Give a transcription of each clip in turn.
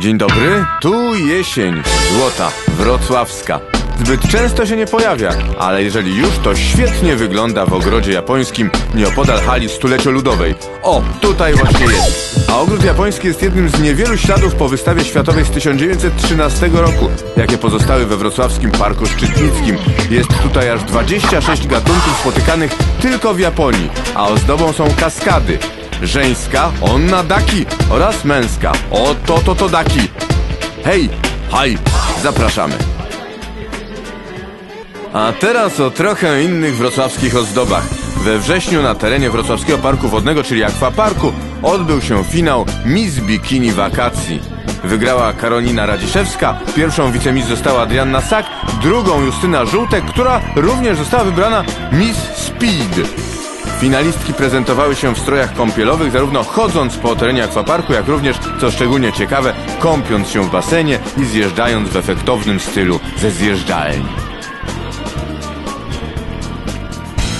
Dzień dobry, tu jesień, złota, wrocławska. Zbyt często się nie pojawia, ale jeżeli już, to świetnie wygląda w ogrodzie japońskim nieopodal hali stulecio-ludowej. O, tutaj właśnie jest. A ogród japoński jest jednym z niewielu śladów po wystawie światowej z 1913 roku, jakie pozostały we wrocławskim Parku Szczytnickim. Jest tutaj aż 26 gatunków spotykanych tylko w Japonii, a ozdobą są kaskady. Żeńska, onna daki oraz męska, o to to to daki. Hej, haj, zapraszamy. A teraz o trochę innych wrocławskich ozdobach. We wrześniu na terenie Wrocławskiego Parku Wodnego, czyli Akwaparku, odbył się finał Miss Bikini Wakacji. Wygrała Karolina Radziszewska, pierwszą wicemiss została Adrianna Sak, drugą Justyna Żółtek, która również została wybrana Miss Speed. Finalistki prezentowały się w strojach kąpielowych, zarówno chodząc po terenie akwaparku, jak również, co szczególnie ciekawe, kąpiąc się w basenie i zjeżdżając w efektownym stylu ze zjeżdżalni.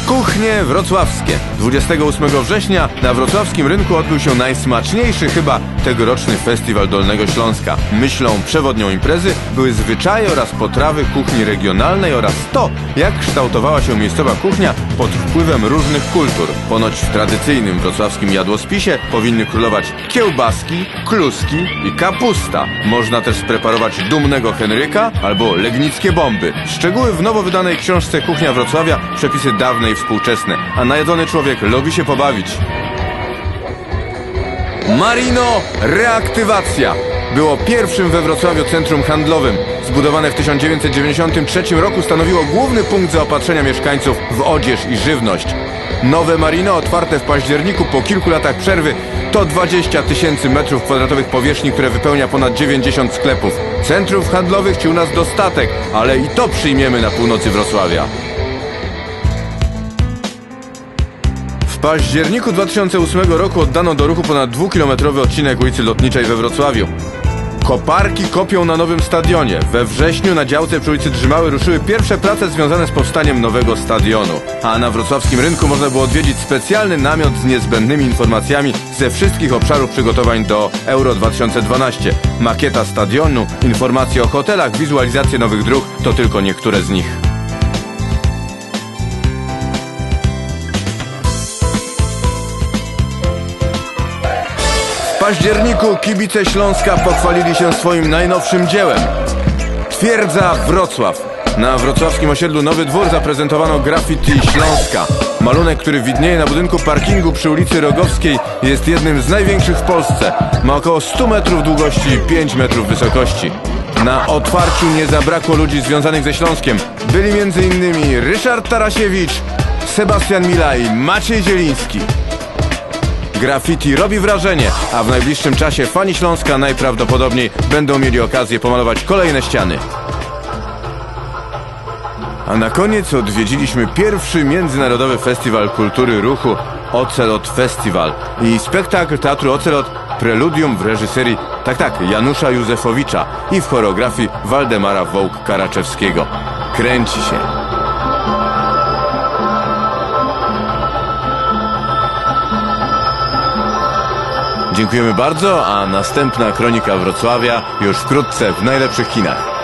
Kuchnie wrocławskie. 28 września na wrocławskim rynku odbył się najsmaczniejszy chyba tegoroczny festiwal Dolnego Śląska. Myślą przewodnią imprezy były zwyczaje oraz potrawy kuchni regionalnej oraz to, jak kształtowała się miejscowa kuchnia pod wpływem różnych kultur. Ponoć w tradycyjnym wrocławskim jadłospisie powinny królować kiełbaski, kluski i kapusta. Można też spreparować dumnego Henryka albo legnickie bomby. Szczegóły w nowo wydanej książce Kuchnia Wrocławia, przepisy dawne i współczesne, a najedzony człowiek lubi się pobawić. Marino Reaktywacja było pierwszym we Wrocławiu centrum handlowym. Zbudowane w 1993 roku stanowiło główny punkt zaopatrzenia mieszkańców w odzież i żywność. Nowe Marino, otwarte w październiku po kilku latach przerwy, to 20 tysięcy metrów kwadratowych powierzchni, które wypełnia ponad 90 sklepów. Centrów handlowych ci u nas dostatek, ale i to przyjmiemy na północy Wrocławia. Październiku 2008 roku oddano do ruchu ponad dwukilometrowy odcinek ulicy Lotniczej we Wrocławiu. Koparki kopią na nowym stadionie. We wrześniu na działce przy ulicy Drzymały ruszyły pierwsze prace związane z powstaniem nowego stadionu. A na wrocławskim rynku można było odwiedzić specjalny namiot z niezbędnymi informacjami ze wszystkich obszarów przygotowań do Euro 2012. Makieta stadionu, informacje o hotelach, wizualizacje nowych dróg to tylko niektóre z nich. Październiku kibice Śląska pochwalili się swoim najnowszym dziełem. Twierdza Wrocław. Na wrocławskim osiedlu Nowy Dwór zaprezentowano graffiti Śląska. Malunek, który widnieje na budynku parkingu przy ulicy Rogowskiej jest jednym z największych w Polsce. Ma około 100 metrów długości i 5 metrów wysokości. Na otwarciu nie zabrakło ludzi związanych ze Śląskiem. Byli m.in. Ryszard Tarasiewicz, Sebastian Milaj, Maciej Zieliński. Graffiti robi wrażenie, a w najbliższym czasie fani Śląska najprawdopodobniej będą mieli okazję pomalować kolejne ściany. A na koniec odwiedziliśmy pierwszy Międzynarodowy Festiwal Kultury Ruchu Ocelot Festival i spektakl Teatru Ocelot Preludium w reżyserii, tak tak, Janusza Józefowicza i w choreografii Waldemara Wołk-Karaczewskiego. Kręci się. Dziękujemy bardzo, a następna kronika Wrocławia już wkrótce w najlepszych kinach.